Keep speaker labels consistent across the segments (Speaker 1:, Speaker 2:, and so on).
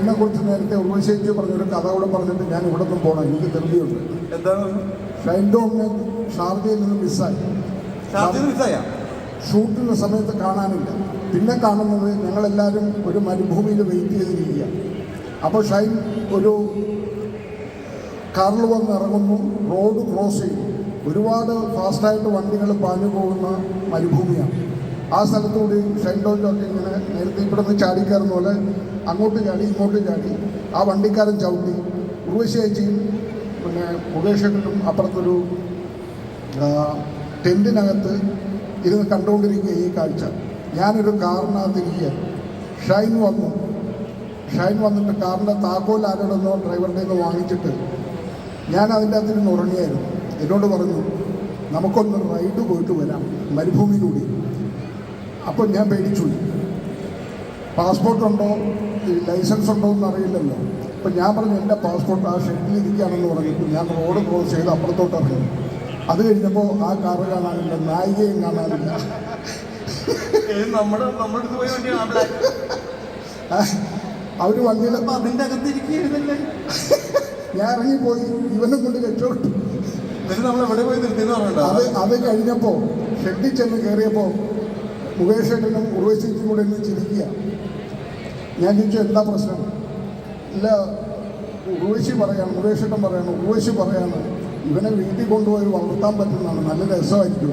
Speaker 1: ഷൈനെ കുറിച്ച് നേരത്തെ ഉർവശേച്ചി പറഞ്ഞൊരു കഥ കൂടെ പറഞ്ഞിട്ട് ഞാൻ ഇവിടെ നിന്നും പോകണം എനിക്ക് തെളിവുണ്ട്.
Speaker 2: എന്താണ്?
Speaker 1: ഷൈൻ ഷാർജയിൽ നിന്ന് മിസ്സായി.
Speaker 2: ഷൂട്ടിന്റെ മിസ്സായ?
Speaker 1: ഷൂട്ടിന്റെ സമയത്ത് കാണാനില്ല. പിന്നെ കാണുന്നത് ഞങ്ങളെല്ലാവരും ഒരു മരുഭൂമിയിൽ വെയിറ്റ് ചെയ്തിരിക്കുക. അപ്പോൾ ഷൈൻ ഒരു കാറിൽ വന്ന് ഇറങ്ങുന്നു. റോഡ് ക്രോസ് ചെയ്യും. ഒരുപാട് ഫാസ്റ്റായിട്ട് വണ്ടികൾ പാഞ്ഞു പോകുന്ന മരുഭൂമിയാണ്. ആ സ്ഥലത്തുകൂടി ടോമിലൊക്കെ ഇങ്ങനെ നേരത്തെ ഇവിടെ നിന്ന് ചാടിക്കാരെന്ന പോലെ അങ്ങോട്ട് ചാടി ഇങ്ങോട്ട് ചാടി. ആ വണ്ടിക്കാരൻ ചവിട്ടി. ഉർവശേച്ചിയും പിന്നെ മുകേഷനും അപ്പുറത്തൊരു ടെന്റിനകത്ത് ഇരുന്ന് കണ്ടുകൊണ്ടിരിക്കുക ഈ കാഴ്ച. ഞാനൊരു കാറിനകത്തിരിക്കുക ഷൈൻ വന്നു. ഷൈൻ വന്നിട്ട് കാറിന്റെ താക്കോൽ ആരോടൊന്നോ ഡ്രൈവറുടെ നിന്ന് വാങ്ങിച്ചിട്ട് ഞാൻ അതിന്റെ അകത്തിരുന്ന് ഉറങ്ങിയായിരുന്നു. എന്നോട് പറഞ്ഞു നമുക്കൊന്ന് റൈഡ് പോയിട്ട് വരാം മരുഭൂമിയിലൂടെ. അപ്പോൾ ഞാൻ പേടിച്ചു. പാസ്പോർട്ട് ഉണ്ടോ ലൈസൻസ് ഉണ്ടോ എന്ന് അറിയില്ലല്ലോ. അപ്പം ഞാൻ പറഞ്ഞു എന്റെ പാസ്പോർട്ട് ആ ഷെഡിൽ ഇരിക്കുകയാണെന്ന് പറഞ്ഞിട്ട് ഞാൻ റോഡ് ക്രോസ് ചെയ്ത് അപ്പുറത്തോട്ട് ഇറങ്ങി. അത് കഴിഞ്ഞപ്പോൾ ആ കാറ് കാണാനില്ല നായികയും കാണാനില്ല.
Speaker 2: അവർ
Speaker 1: അവർ വണ്ടിയിൽ
Speaker 2: അപ്പൊ അതിന്റെ അകത്ത് ഇരിക്കുകയായിരുന്നല്ലേ?
Speaker 1: ഞാൻ ഇറങ്ങിപ്പോയി. ഇവനെ കൊണ്ട് രക്ഷപ്പെട്ടു. അത് അത് കഴിഞ്ഞപ്പോൾ ഷെഡിൽ ചെന്ന് കയറിയപ്പോൾ മുകേഷ് ഏട്ടനും ഉർവശിക്കും കൂടെ ഒന്ന് ചിരിക്കുക. ഞാൻ ചോദിച്ചു എന്താ പ്രശ്നം? ഇല്ല ഉർവശി പറയാണ് മുകേഷ് ഏട്ടൻ പറയാണ് ഉർവശി പറയാണ് ഇവനെ വീട്ടിൽ കൊണ്ടുപോയി വളർത്താൻ പറ്റുന്നതാണ് നല്ല രസമായിരിക്കും.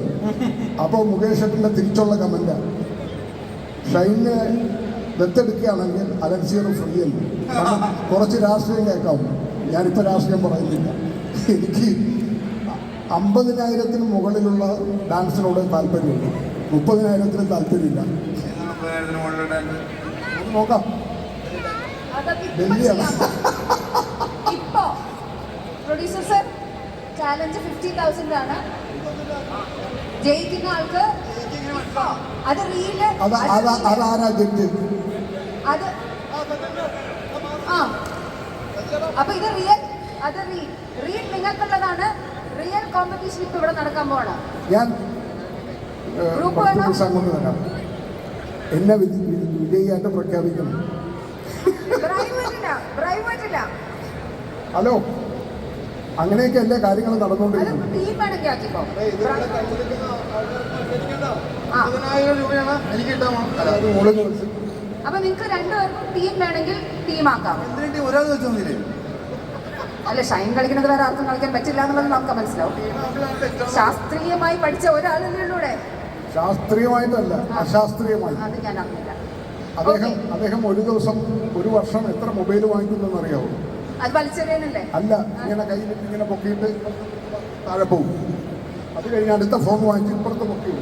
Speaker 1: അപ്പോൾ മുകേഷ് ഏട്ടന്റെ തിരിച്ചുള്ള കമന്റാണ് ഷൈനെ ദത്തെടുക്കുകയാണെങ്കിൽ അലക്സിയറും ഫ്രീ അല്ല കുറച്ച് രാഷ്ട്രീയം കേൾക്കാം. ഞാനിപ്പോൾ രാഷ്ട്രീയം പറയുന്നില്ല. എനിക്ക് അമ്പതിനായിരത്തിന് മുകളിലുള്ള ഡാൻസിനോട് താല്പര്യമുണ്ട്. മുപ്പതിനായിരത്തിന് താല്പര്യമില്ല. നോക്കാം. ഡൽഹിയാണ്.
Speaker 3: ഇപ്പൊ producer sir challenge fifty thousand ആണ്. ജയിക്കുന്ന ആൾക്ക് ഇപ്പൊ. അത് റീൽ
Speaker 1: അത് അത് അതാരാ ജഡ്ജ്?
Speaker 3: അത് ആ. അപ്പൊ ഇത് റിയൽ അത് റീൽ റീൽ നിങ്ങൾക്കുള്ളതാണ്. റിയൽ കോമ്പറ്റീഷൻ ഇപ്പൊ ഇവിടെ നടക്കാൻ പോവാണ്.
Speaker 1: ഞാൻ പത്ത്? ദിവസം കൊണ്ട് തരാം എന്നെ വിജയിയായിട്ട്
Speaker 3: പറ്റില്ല
Speaker 1: ഹലോ? അങ്ങനെയൊക്കെ അല്ലേ കാര്യങ്ങൾ
Speaker 3: അത്
Speaker 1: നടന്നുകൊണ്ടിരിക്കുന്നത്
Speaker 3: അപ്പൊ നിങ്ങൾക്ക് രണ്ടുപേർക്കും ടീം വേണമെങ്കിൽ
Speaker 2: ടീമാക്കാം
Speaker 3: അല്ല ഷൈൻ കളിക്കുന്നത് വേറെ ആർക്കും കളിക്കാൻ പറ്റില്ല എന്നുള്ളത് നമുക്ക് മനസ്സിലാവും. ശാസ്ത്രീയമായി പഠിച്ച ഇവിടെ.
Speaker 1: ശാസ്ത്രീയമായിട്ടല്ല അശാസ്ത്രീയമായി. അദ്ദേഹം അദ്ദേഹം ഒരു ദിവസം ഒരു വർഷം എത്ര മൊബൈൽ വാങ്ങിക്കുന്നെന്ന് അറിയാവോ അല്ല ഇങ്ങനെ കയ്യിൽ ഇങ്ങനെ പൊക്കിയിട്ട് താഴെ പോകും. അത് കഴിഞ്ഞ് അടുത്ത ഫോൺ വാങ്ങിച്ച് ഇപ്പുറത്ത് പൊക്കി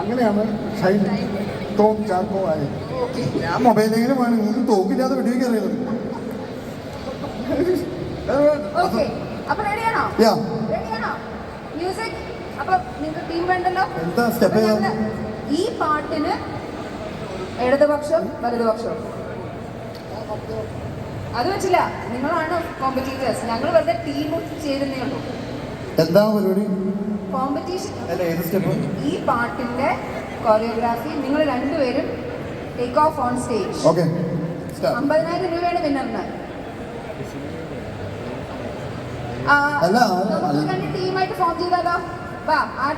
Speaker 1: അങ്ങനെയാണ് ഷൈൻ ടോം ചാക്കോ ആയത്.
Speaker 2: ഞാൻ മൊബൈലെങ്കിലും വേണം നിങ്ങൾക്ക് തോക്കില്ലാതെ
Speaker 3: റെഡിയാണോ
Speaker 2: യാ
Speaker 3: അപ്പൊ നിങ്ങൾക്ക് ടീം വേണ്ടല്ലോ? ഈ പാട്ടിന് ഇടതുപക്ഷം വലതുപക്ഷം. അത് വെച്ചില്ല. നിങ്ങളാണ് കോമ്പറ്റീറ്റേഴ്സ് ഞങ്ങൾ വെറുതെ ടീം ചേരുന്നേ ഉള്ളൂ.
Speaker 2: എന്താ പരിപാടി?
Speaker 3: കോമ്പറ്റീഷൻ ഈ പാട്ടിന്റെ കൊറിയോഗ്രാഫി നിങ്ങൾ രണ്ടുപേരും take off on stage
Speaker 2: okay
Speaker 3: അമ്പതിനായിരം രൂപയാണ് വിന്നറിന് ടീമായിട്ട് ഫോം ചെയ്താലോ? 爸妈